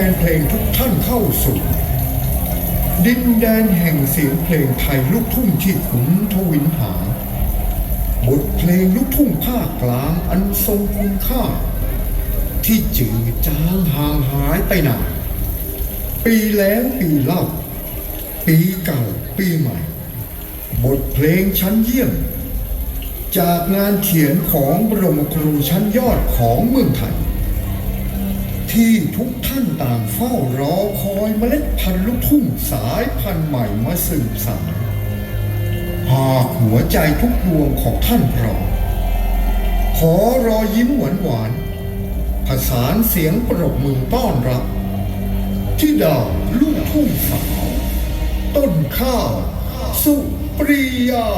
แฟนเพลงทุกท่านเข้าสู่ ดินแดนแห่งเสียงเพลงไทยลูกทุ่งที่ขุนทวินหา บทเพลงลูกทุ่งภาคกลางอันทรงคุณค่า ที่จืดจางห่างหายไปนานปีแล้วปีเล่า ปีเก่าปีใหม่ บทเพลงชั้นเยี่ยม จากงานเขียนของบรมครูชั้นยอดของเมืองไทย ที่ทุกท่านต่างเฝ้ารอคอยเมล็ดพันธุ์ลูกทุ่งสายพันธุ์ใหม่มาสืบสานหากหัวใจทุกดวงของท่านรอ ขอรอยยิ้มหวานหวานๆผสานเสียงปรบมือต้อนรับที่ดาวลูกทุ่งสาว ต้นข้าว สุปริยา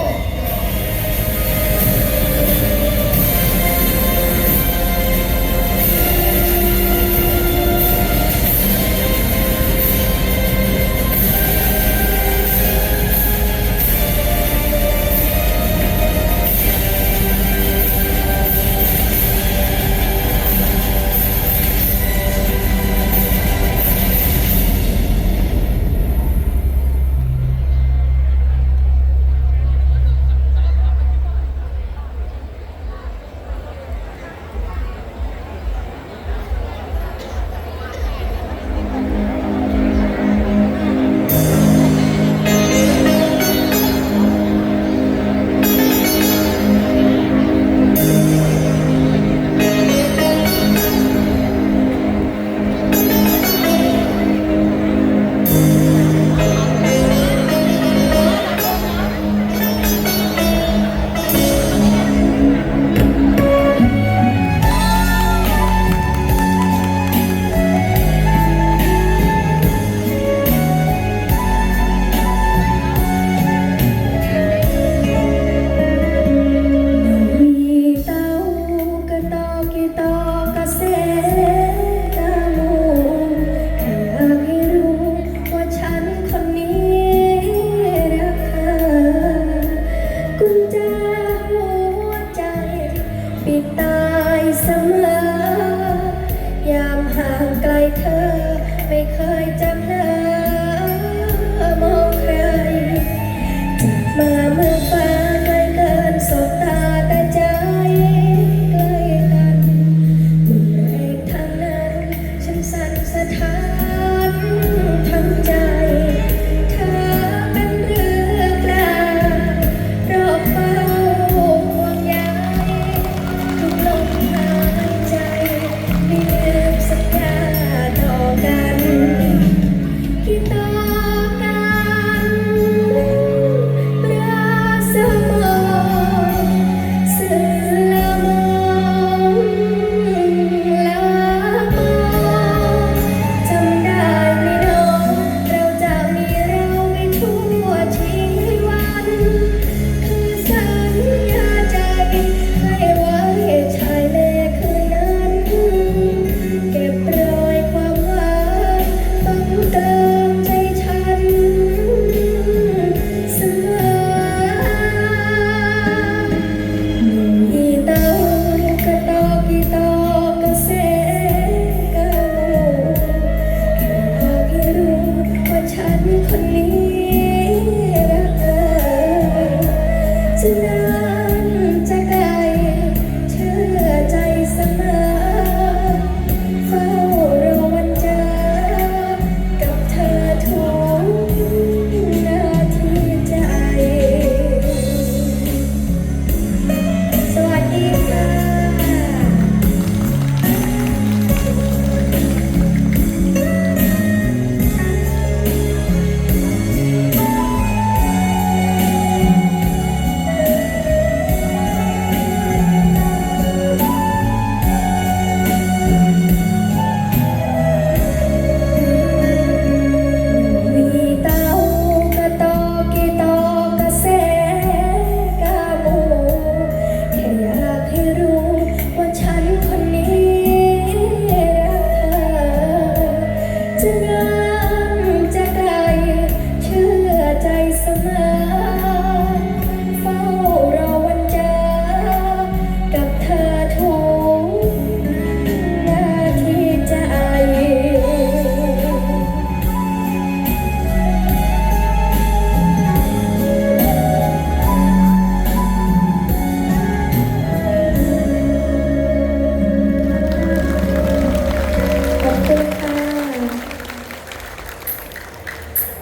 to know.